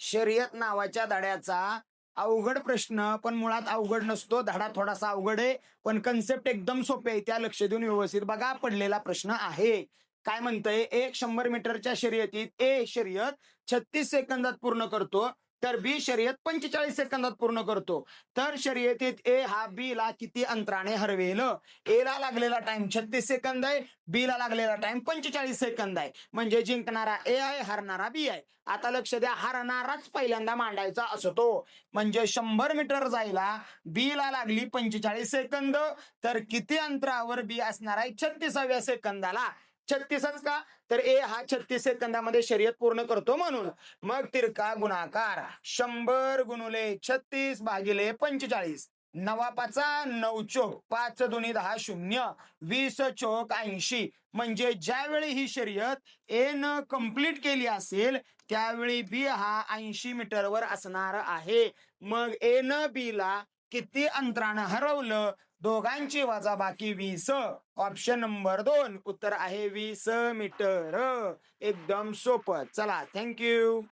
शर्यत नावाच्या धड्याचा अवघड प्रश्न पण मुळात अवघड नसतो. धडा थोडासा अवघड आहे पण कन्सेप्ट एकदम सोपे आहे. त्या लक्ष देऊन व्यवस्थित बघा पडलेला प्रश्न आहे. काय म्हणतंय? एक शंभर मीटरच्या शर्यतीत ए शर्यत छत्तीस सेकंदात पूर्ण करतो. तर बी शर्यत पंचेचाळीस सेकंदात पूर्ण करतो. तर शर्यतीत ए हा बी ला किती अंतराने हरवेल? ए ला लागलेला टाइम छत्तीस सेकंद आहे बी ला लागलेला टाइम पंचेचाळीस सेकंद आहे. म्हणजे जिंकणारा ए आहे हरणारा बी आहे. आता लक्ष द्या हरणाराच पहिल्यांदा मांडायचा असतो म्हणजे शंभर मीटर जायला बी ला लागली पंचेचाळीस सेकंद तर किती अंतरावर बी असणार आहे? छत्तीसाव्या सेकंदाला. छत्तीसच का? तर ए हा छत्तीस सेकंदामध्ये शर्यत पूर्ण करतो म्हणून. मग तिरका गुणाकार. शंभर गुणुले छत्तीस भागिले पंचेचाळीस. नवा पाचा नऊ चोक. पाच दोन्ही दहा शून्य. वीस चोक ऐंशी. म्हणजे ज्यावेळी ही शर्यत ए न कंप्लीट केली असेल त्यावेळी बी हा ऐंशी मीटरवर असणार आहे. मग ए न बी ला किती अंतरानं हरवलं? दोघांची वाजा बाकी वीस. ऑप्शन नंबर दोन. उत्तर आहे वीस मीटर. एकदम सोपं. चला थँक्यू